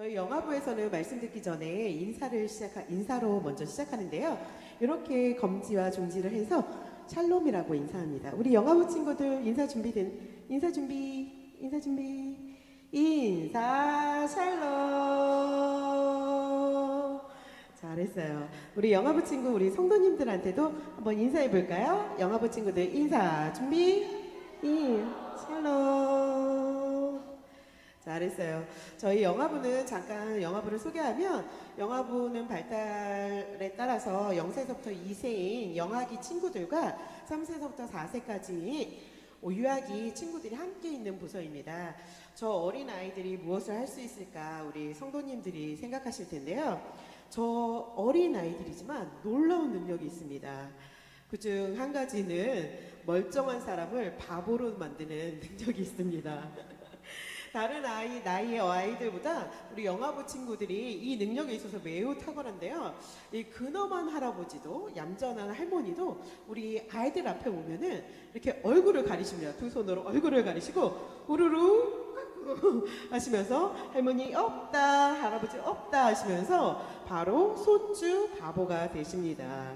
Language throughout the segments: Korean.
저희 영화부에서는 말씀 듣기 전에 인사를 시작하, 인사로 먼저 시작하는데요. 이렇게 검지와 중지를 해서 샬롬이라고 인사합니다. 우리 영화부 친구들 인사 준비된 인사 준비 인사 준비 인사 샬롬 잘했어요. 우리 영화부 친구 우리 성도님들한테도 한번 인사해 볼까요? 영화부 친구들 인사 준비 인 샬롬 잘했어요. 저희 영화부는 잠깐 영화부를 소개하면 영화부는 발달에 따라서 0세서부터 2세인 영아기 친구들과 3세서부터 4세까지 유아기 친구들이 함께 있는 부서입니다. 저 어린 아이들이 무엇을 할 수 있을까 우리 성도님들이 생각하실 텐데요. 저 어린 아이들이지만 놀라운 능력이 있습니다. 그중 한 가지는 멀쩡한 사람을 바보로 만드는 능력이 있습니다. 다른 아이 나이의 아이들보다 우리 영화부 친구들이 이 능력에 있어서 매우 탁월한데요. 이 근엄한 할아버지도 얌전한 할머니도 우리 아이들 앞에 오면은 이렇게 얼굴을 가리십니다. 두 손으로 얼굴을 가리시고 우르르 하시면서 할머니 없다 할아버지 없다 하시면서 바로 손주 바보가 되십니다.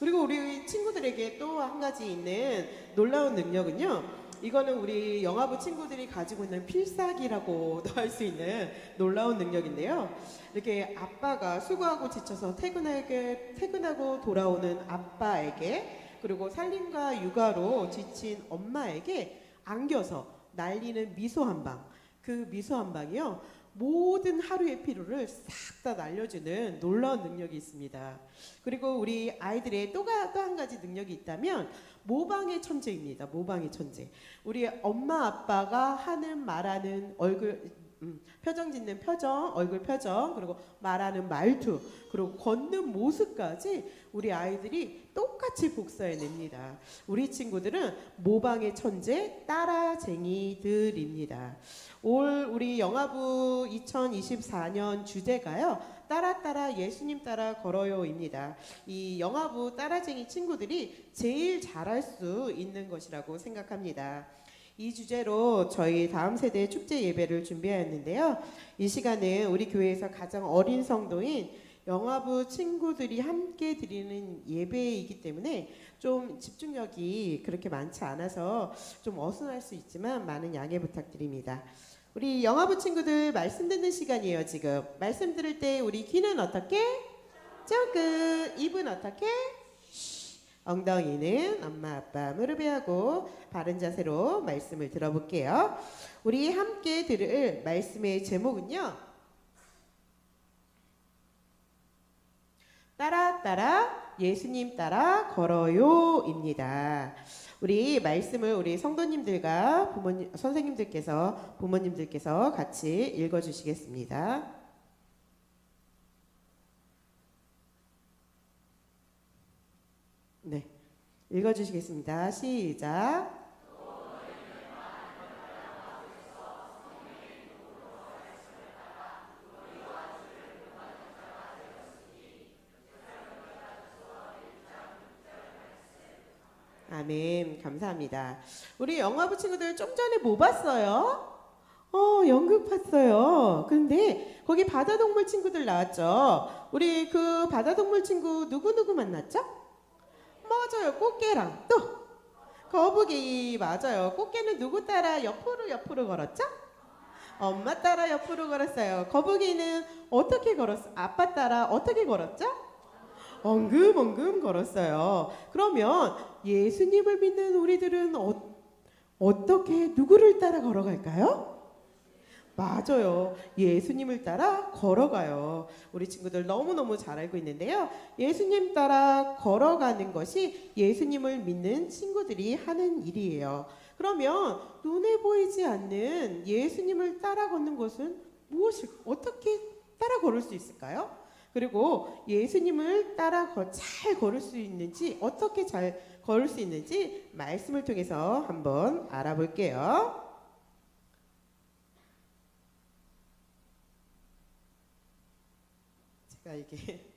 그리고 우리 친구들에게 또 한 가지 있는 놀라운 능력은요. 이거는 우리 영화부 친구들이 가지고 있는 필살기라고도 할 수 있는 놀라운 능력인데요. 이렇게 아빠가 수고하고 지쳐서 퇴근하게, 퇴근하고 돌아오는 아빠에게 그리고 살림과 육아로 지친 엄마에게 안겨서 날리는 미소 한 방. 그 미소 한 방이요. 모든 하루의 피로를 싹 다 날려주는 놀라운 능력이 있습니다. 그리고 우리 아이들의 또한 가지 능력이 있다면 모방의 천재입니다. 모방의 천재. 우리 엄마 아빠가 하는 말하는 얼굴 음, 표정 짓는 표정, 얼굴 표정, 그리고 말하는 말투, 그리고 걷는 모습까지 우리 아이들이 똑같이 복사해 냅니다. 우리 친구들은 모방의 천재, 따라쟁이들입니다. 올 우리 영화부 2024년 주제가요. 따라 따라 예수님 따라 걸어요입니다. 이 영화부 따라쟁이 친구들이 제일 잘할 수 있는 것이라고 생각합니다. 이 주제로 저희 다음 세대 축제 예배를 준비하였는데요. 이 시간은 우리 교회에서 가장 어린 성도인 영화부 친구들이 함께 드리는 예배이기 때문에 좀 집중력이 그렇게 많지 않아서 좀 어수선할 수 있지만 많은 양해 부탁드립니다. 우리 영화부 친구들 말씀 듣는 시간이에요, 지금. 말씀 들을 때 우리 귀는 어떻게? 쫑긋. 입은 어떻게? 엉덩이는 엄마 아빠 무릎에 하고 바른 자세로 말씀을 들어볼게요. 우리 함께 들을 말씀의 제목은요. 따라 따라 예수님 따라 걸어요입니다. 우리 말씀을 우리 성도님들과 부모님 선생님들께서 부모님들께서 같이 읽어 주시겠습니다. 네. 읽어 주시겠습니다. 시작. 아멘. 감사합니다. 우리 영화부 친구들 좀 전에 뭐 봤어요? 어, 연극 봤어요. 근데 거기 바다동물 친구들 나왔죠? 우리 그 바다동물 친구 누구누구 만났죠? 맞아요. 꽃게랑 또 거북이 맞아요. 꽃게는 누구 따라 옆으로 옆으로 걸었죠? 엄마 따라 옆으로 걸었어요. 거북이는 어떻게 걸었어? 아빠 따라 어떻게 걸었죠? 엉금엉금 걸었어요. 그러면 예수님을 믿는 우리들은 어, 어떻게 누구를 따라 걸어갈까요? 맞아요. 예수님을 따라 걸어가요. 우리 친구들 너무너무 잘 알고 있는데요. 예수님 따라 걸어가는 것이 예수님을 믿는 친구들이 하는 일이에요. 그러면 눈에 보이지 않는 예수님을 따라 걷는 것은 무엇일, 어떻게 따라 걸을 수 있을까요? 그리고 예수님을 따라 잘 걸을 수 있는지, 어떻게 잘 걸을 수 있는지 말씀을 통해서 한번 알아볼게요. 제가 이게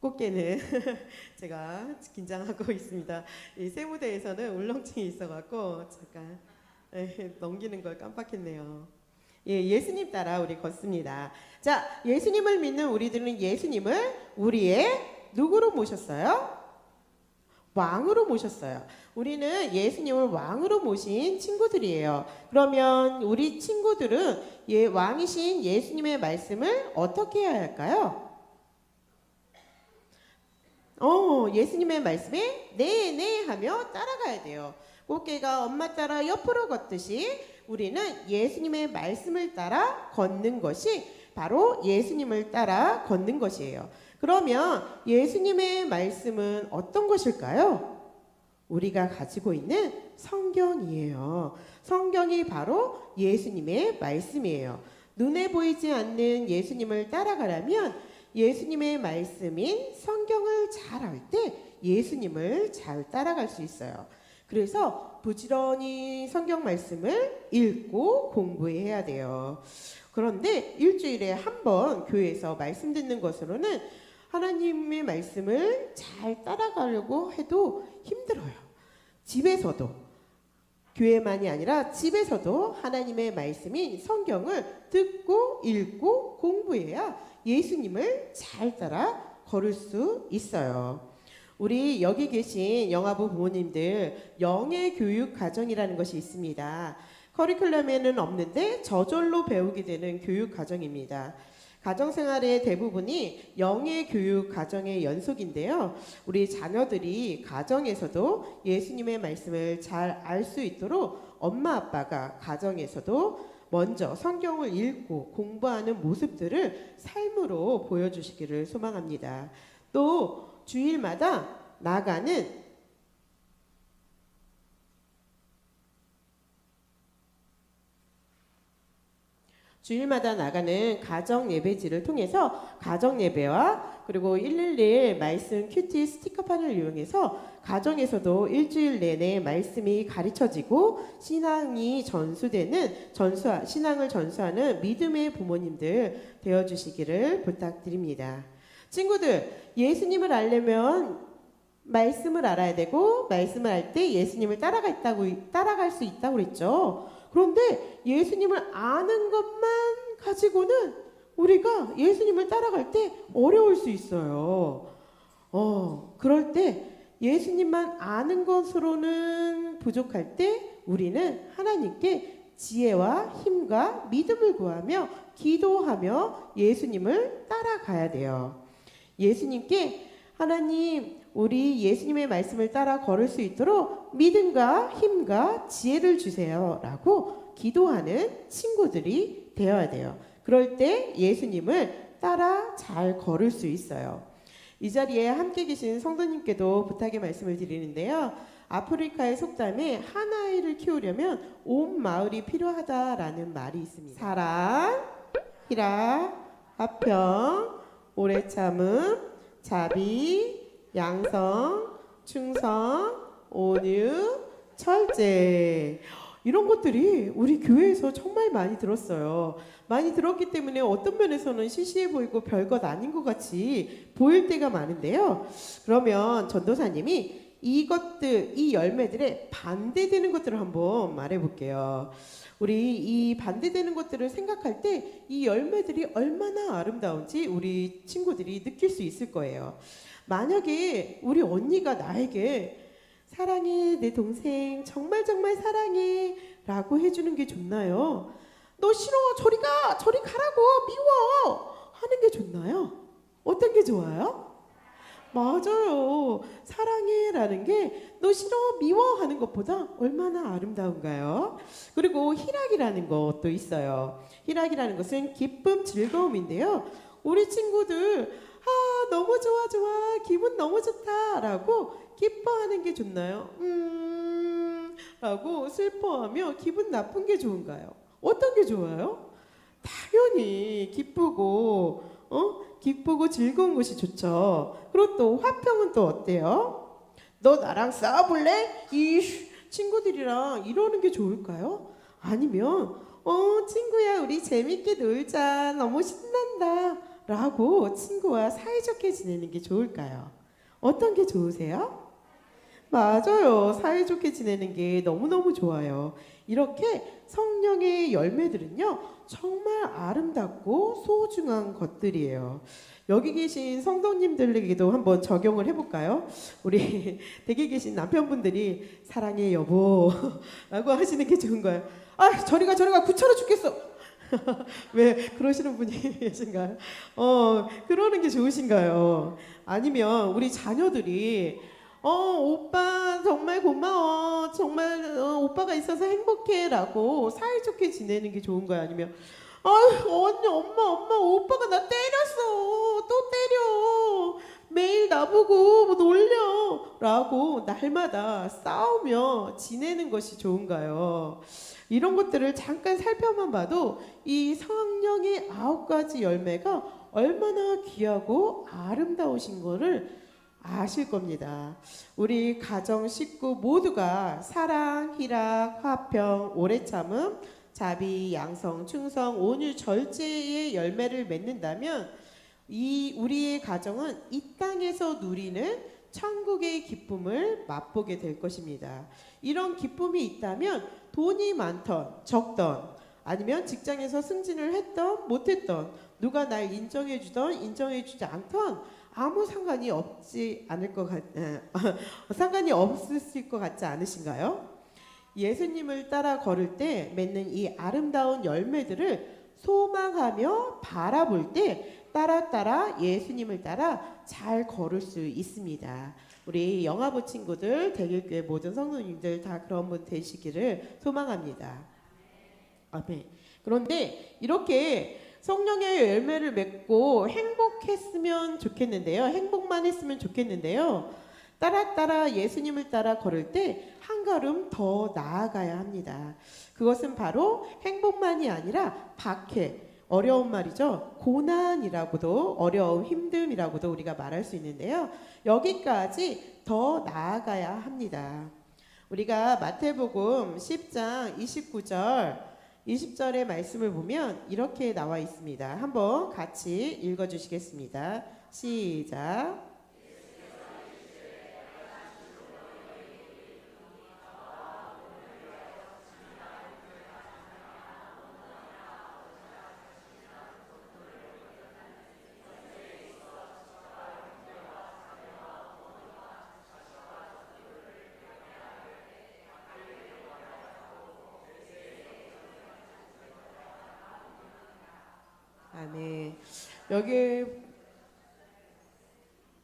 꽃게는 제가 긴장하고 있습니다. 이 세무대에서는 울렁증이 있어갖고 잠깐 에, 넘기는 걸 깜빡했네요. 예, 예수님 따라 우리 걷습니다. 자, 예수님을 믿는 우리들은 예수님을 우리의 누구로 모셨어요? 왕으로 모셨어요. 우리는 예수님을 왕으로 모신 친구들이에요. 그러면 우리 친구들은 예, 왕이신 예수님의 말씀을 어떻게 해야 할까요? 어, 예수님의 말씀에 네, 네 하며 따라가야 돼요. 꽃게가 엄마 따라 옆으로 걷듯이 우리는 예수님의 말씀을 따라 걷는 것이 바로 예수님을 따라 걷는 것이에요. 그러면 예수님의 말씀은 어떤 것일까요? 우리가 가지고 있는 성경이에요. 성경이 바로 예수님의 말씀이에요. 눈에 보이지 않는 예수님을 따라가려면 예수님의 말씀인 성경을 잘 알 때 예수님을 잘 따라갈 수 있어요. 그래서 부지런히 성경 말씀을 읽고 공부해야 돼요. 그런데 일주일에 한 번 교회에서 말씀 듣는 것으로는 하나님의 말씀을 잘 따라가려고 해도 힘들어요. 집에서도 교회만이 아니라 집에서도 하나님의 말씀인 성경을 듣고 읽고 공부해야 예수님을 잘 따라 걸을 수 있어요. 우리 여기 계신 영화부 부모님들 영의 교육 과정이라는 것이 있습니다. 커리큘럼에는 없는데 저절로 배우게 되는 교육 과정입니다. 가정 생활의 대부분이 영의 교육 과정의 연속인데요. 우리 자녀들이 가정에서도 예수님의 말씀을 잘 알 수 있도록 엄마 아빠가 가정에서도 먼저 성경을 읽고 공부하는 모습들을 삶으로 보여주시기를 소망합니다. 또 주일마다 나가는 주일마다 나가는 가정 예배지를 통해서 가정 예배와 그리고 111 말씀 큐티 스티커판을 이용해서 가정에서도 일주일 내내 말씀이 가르쳐지고 신앙이 전수되는 전수 신앙을 전수하는 믿음의 부모님들 되어 주시기를 부탁드립니다. 친구들, 예수님을 알려면 말씀을 알아야 되고 말씀을 알때 예수님을 따라갈 수 있다고 그랬죠. 그런데 예수님을 아는 것만 가지고는 우리가 예수님을 따라갈 때 어려울 수 있어요. 어, 그럴 때 예수님만 아는 것으로는 부족할 때 우리는 하나님께 지혜와 힘과 믿음을 구하며 기도하며 예수님을 따라가야 돼요. 예수님께 하나님, 우리 예수님의 말씀을 따라 걸을 수 있도록 믿음과 힘과 지혜를 주세요. 라고 기도하는 친구들이 되어야 돼요. 그럴 때 예수님을 따라 잘 걸을 수 있어요. 이 자리에 함께 계신 성도님께도 부탁의 말씀을 드리는데요. 아프리카의 속담에 한 아이를 키우려면 온 마을이 필요하다라는 말이 있습니다. 사랑, 희락, 화평, 오래 참음, 자비, 양성, 충성, 온유, 철제. 이런 것들이 우리 교회에서 정말 많이 들었어요. 많이 들었기 때문에 어떤 면에서는 시시해 보이고 별것 아닌 것 같이 보일 때가 많은데요. 그러면 전도사님이 이것들, 이 열매들에 반대되는 것들을 한번 말해 볼게요. 우리 이 반대되는 것들을 생각할 때 이 열매들이 얼마나 아름다운지 우리 친구들이 느낄 수 있을 거예요. 만약에 우리 언니가 나에게 사랑해 내 동생 정말 정말 사랑해 라고 해주는 게 좋나요? 너 싫어 저리 가 저리 가라고 미워 하는 게 좋나요? 어떤 게 좋아요? 맞아요 사랑해라는 게 너 싫어 미워 하는 것보다 얼마나 아름다운가요? 그리고 희락이라는 것도 있어요 희락이라는 것은 기쁨 즐거움인데요 우리 친구들 아 너무 좋아 좋아 기분 너무 좋다라고 기뻐하는 게 좋나요? 음 라고 슬퍼하며 기분 나쁜 게 좋은가요? 어떤 게 좋아요? 당연히 기쁘고 어 기쁘고 즐거운 것이 좋죠. 그리고 또 화평은 또 어때요? 너 나랑 싸워볼래? 이 친구들이랑 이러는 게 좋을까요? 아니면 어 친구야 우리 재밌게 놀자 너무 신난다 라고 친구와 사이좋게 지내는 게 좋을까요? 어떤 게 좋으세요? 맞아요. 사이좋게 지내는 게 너무너무 좋아요. 이렇게 성령의 열매들은요, 정말 아름답고 소중한 것들이에요. 여기 계신 성도님들에게도 한번 적용을 해볼까요? 우리 댁에 계신 남편분들이 사랑해 여보 라고 하시는 게 좋은 거예요. 아, 저리가 저리가 구차로 죽겠어. 왜 그러시는 분이 계신가요? 어, 그러는 게 좋으신가요? 아니면 우리 자녀들이 어, 오빠 정말 고마워. 정말 어, 오빠가 있어서 행복해라고 사이좋게 지내는 게 좋은 거야. 아니면 아유, 언니, 엄마, 엄마, 오빠가 나 때렸어. 또 때려. 매일 나보고 뭐 놀려. 라고 날마다 싸우며 지내는 것이 좋은가요? 이런 것들을 잠깐 살펴만 봐도 이 성령의 아홉 가지 열매가 얼마나 귀하고 아름다우신 거를 아실 겁니다. 우리 가정 식구 모두가 사랑, 희락, 화평, 오래 참음, 자비, 양성, 충성, 온유, 절제의 열매를 맺는다면 이 우리의 가정은 이 땅에서 누리는 천국의 기쁨을 맛보게 될 것입니다. 이런 기쁨이 있다면 돈이 많던 적던 아니면 직장에서 승진을 했던 못했던 누가 날 인정해 주던 인정해 주지 않던 아무 상관이 없지 않을 것 같, 에, 상관이 없으실 것 같지 않으신가요? 예수님을 따라 걸을 때 맺는 이 아름다운 열매들을 소망하며 바라볼 때 따라 따라 예수님을 따라 잘 걸을 수 있습니다. 우리 영화부 친구들 대길교회 모든 성도님들 다 그런 분 되시기를 소망합니다. 아멘. 그런데 이렇게 성령의 열매를 맺고 행복했으면 좋겠는데요. 행복만 했으면 좋겠는데요. 따라 따라 예수님을 따라 걸을 때 한 걸음 더 나아가야 합니다. 그것은 바로 행복만이 아니라 박해, 어려운 말이죠. 고난이라고도 어려움, 힘듦이라고도 우리가 말할 수 있는데요. 여기까지 더 나아가야 합니다. 우리가 마태복음 10장 29절 20절의 말씀을 보면 이렇게 나와 있습니다. 한번 같이 읽어 주시겠습니다. 시작. 아멘. 여기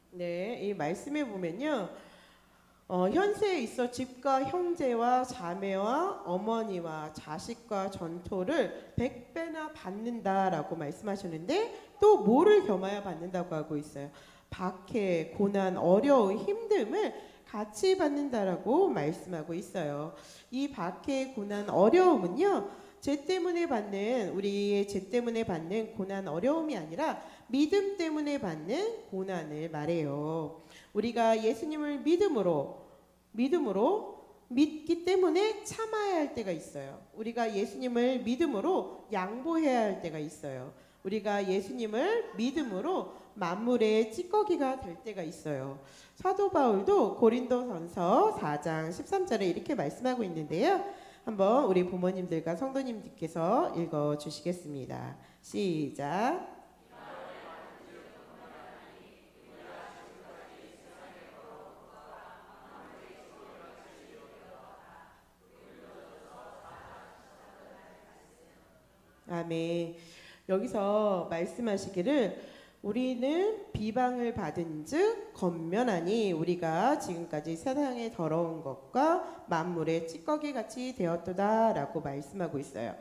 네, 이 말씀에 보면요. 어, 현세에 있어 집과 형제와 자매와 어머니와 자식과 전토를 백배나 받는다라고 말씀하셨는데 또 뭐를 겸하여 받는다고 하고 있어요. 박해, 고난, 어려움, 힘듦을 같이 받는다라고 말씀하고 있어요. 이 박해, 고난, 어려움은요. 죄 때문에 받는 우리의 죄 때문에 받는 고난 어려움이 아니라 믿음 때문에 받는 고난을 말해요. 우리가 예수님을 믿음으로 믿음으로 믿기 때문에 참아야 할 때가 있어요. 우리가 예수님을 믿음으로 양보해야 할 때가 있어요. 우리가 예수님을 믿음으로 만물의 찌꺼기가 될 때가 있어요. 사도 바울도 고린도전서 4장 13절에 이렇게 말씀하고 있는데요. 한번 우리 부모님들과 성도님들께서 읽어 주시겠습니다. 시작. 아멘. 여기서 말씀하시기를 우리는 비방을 받은즉 건면하니 우리가 지금까지 세상의 더러운 것과 만물의 찌꺼기 같이 되었도다라고 말씀하고 있어요.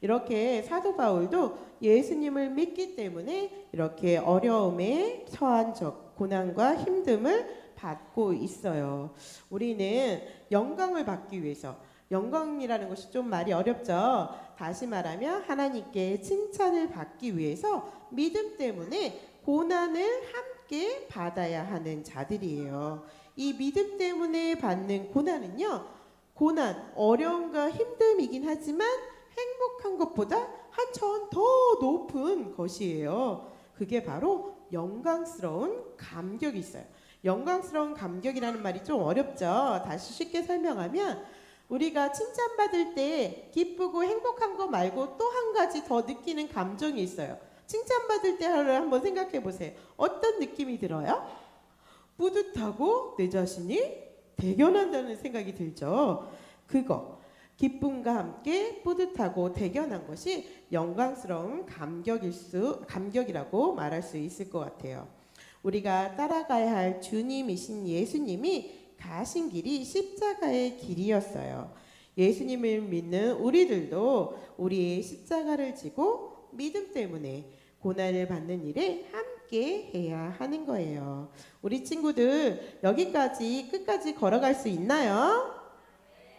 이렇게 사도 바울도 예수님을 믿기 때문에 이렇게 어려움에 처한 적 고난과 힘듦을 받고 있어요. 우리는 영광을 받기 위해서 영광이라는 것이 좀 말이 어렵죠. 다시 말하면 하나님께 칭찬을 받기 위해서 믿음 때문에 고난을 함께 받아야 하는 자들이에요. 이 믿음 때문에 받는 고난은요, 고난, 어려움과 힘듦이긴 하지만 행복한 것보다 한천 더 높은 것이에요. 그게 바로 영광스러운 감격이 있어요. 영광스러운 감격이라는 말이 좀 어렵죠. 다시 쉽게 설명하면 우리가 칭찬받을 때 기쁘고 행복한 거 말고 또 한 가지 더 느끼는 감정이 있어요. 칭찬받을 때를 한번 생각해 보세요. 어떤 느낌이 들어요? 뿌듯하고 내 자신이 대견한다는 생각이 들죠. 그거 기쁨과 함께 뿌듯하고 대견한 것이 영광스러운 감격일 수 감격이라고 말할 수 있을 것 같아요. 우리가 따라가야 할 주님이신 예수님이 가신 길이 십자가의 길이었어요. 예수님을 믿는 우리들도 우리의 십자가를 지고 믿음 때문에 고난을 받는 일에 함께 해야 하는 거예요. 우리 친구들 여기까지 끝까지 걸어갈 수 있나요?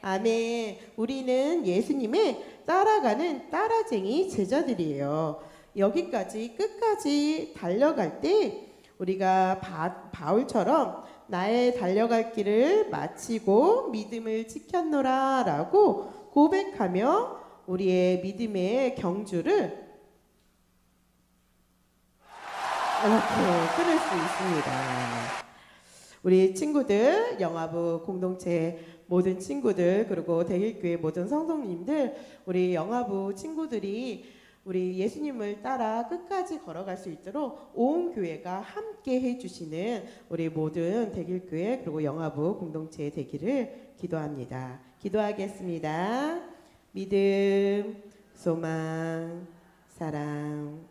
아멘. 우리는 예수님의 따라가는 따라쟁이 제자들이에요. 여기까지 끝까지 달려갈 때 우리가 바, 바울처럼 나의 달려갈 길을 마치고 믿음을 지켰노라 라고 고백하며 우리의 믿음의 경주를 이렇게 끊을 수 있습니다. 우리 친구들, 영화부 공동체 모든 친구들 그리고 대길교회 모든 성도님들, 우리 영화부 친구들이 우리 예수님을 따라 끝까지 걸어갈 수 있도록 온 교회가 함께 해주시는 우리 모든 대길교회 그리고 영화부 공동체 되기를 기도합니다. 기도하겠습니다. 믿음, 소망, 사랑.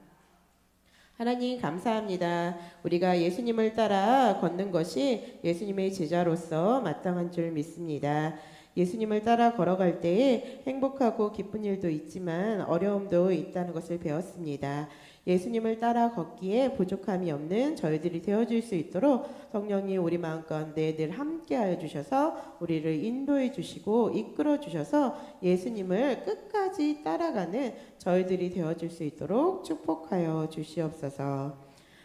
하나님 감사합니다. 우리가 예수님을 따라 걷는 것이 예수님의 제자로서 마땅한 줄 믿습니다. 예수님을 따라 걸어갈 때에 행복하고 기쁜 일도 있지만 어려움도 있다는 것을 배웠습니다. 예수님을 따라 걷기에 부족함이 없는 저희들이 되어줄 수 있도록 성령님 우리 마음 가운데 늘 함께하여 주셔서 우리를 인도해 주시고 이끌어 주셔서 예수님을 끝까지 따라가는 저희들이 되어줄 수 있도록 축복하여 주시옵소서.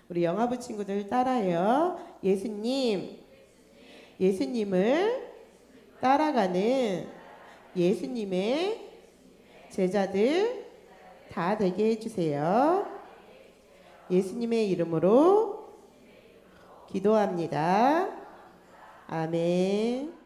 우리 영화부 친구들 따라요. 예수님, 예수님을 따라가는 예수님의 제자들 다 되게 해주세요. 예수님의 이름으로 기도합니다. 아멘.